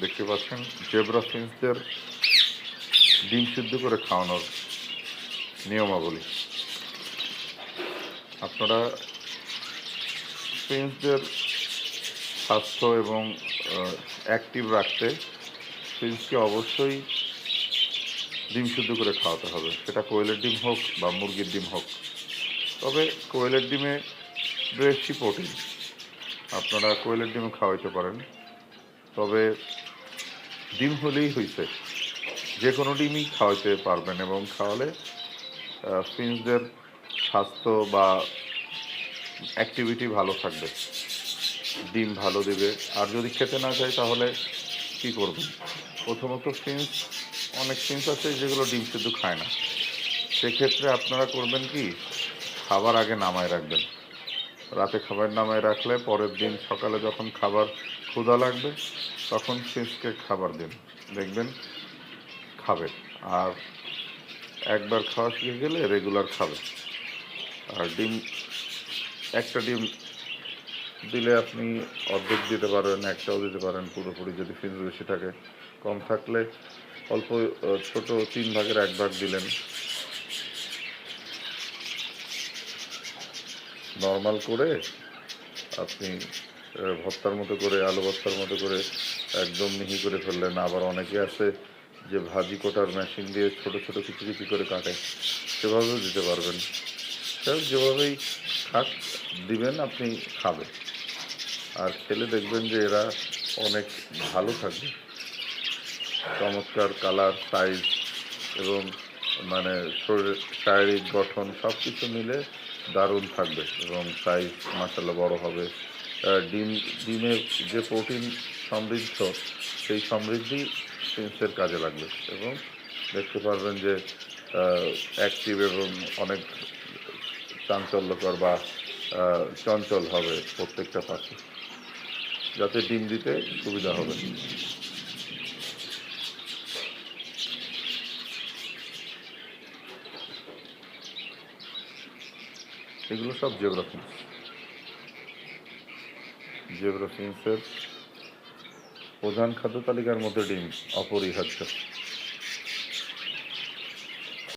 দেখতে পাচ্ছেন, জেব্রা ফিন্সদের ডিম সিদ্ধ করে খাওয়ানোর নিয়মাবলী। আপনারা ফিন্সদের স্বাস্থ্য এবং অ্যাক্টিভ রাখতে ফিন্সকে অবশ্যই ডিম সিদ্ধ করে খাওয়াতে হবে। সেটা কোয়েলের ডিম হোক বা মুরগির ডিম হোক। তবে কোয়েলের ডিমে বেশি প্রোটিন আপনারা কোয়েলের ডিমও খাওয়াইতে পারেন। তবে ডিম হলেই হয়েছে যে কোনো ডিমই খাওয়াইতে পারবেন এবং খাওয়ালে ফিন্সদের স্বাস্থ্য বা অ্যাক্টিভিটি ভালো থাকবে। ডিম ভালো দেবে। আর যদি খেতে না চায় তাহলে কি করবেন? প্রথমত ফিন্স অনেক ফিন্স আছে যেগুলো ডিম শুধু খায় না। সেক্ষেত্রে আপনারা করবেন কি? খাবার আগে নামায় রাখবেন। রাতে খাবার নামায় রাখলে পরের দিন সকালে যখন খাবার ক্ষুধা লাগবে, তখন ফিন্সকে খাবার দিন। দেখবেন খাবে। আর একবার খাওয়া শিখে গেলে রেগুলার খাবে। আর ডিম, একটা ডিম দিলে আপনি অর্ধেক দিতে পারেন, একটাও দিতে পারেন, পুরোপুরি যদি ফিন্স বেশি থাকে। কম থাকলে অল্প, ছোট তিন ভাগের এক ভাগ দিলেন নর্মাল করে আপনি ভর্তার মতো করে, আলু ভর্তার মতো করে একদম মিহি করে ফেললেন। আবার অনেকে আছে যে ভাজি কোটার মেশিন দিয়ে ছোট ছোট, কিছু কিছু করে কাটে। সেভাবেও দিতে পারবেন। স্যার যেভাবেই খাক, দিবেন, আপনি খাবে আর খেলে দেখবেন যে এরা অনেক ভালো থাকবে। চমৎকার কালার সাইজ এবং মানে শরীরের শারীরিক গঠন সব কিছু মিলে দারুণ থাকবে এবং সাইজ মাসাল্লাহ বড় হবে। ডিম ডিমের যে প্রোটিন সমৃদ্ধ, সেই সমৃদ্ধি ফিন্সের কাজে লাগবে এবং দেখতে পারবেন যে অ্যাক্টিভ এবং অনেক চাঞ্চল্যকর বা চঞ্চল হবে প্রত্যেকটা পাখি। যাতে ডিম দিতে সুবিধা হবে। এগুলো সব জিওগ্রাফিক্স জিওগ্রাফিক্সের প্রধান খাদ্য তালিকার মধ্যে ডিম অপরিহার্য।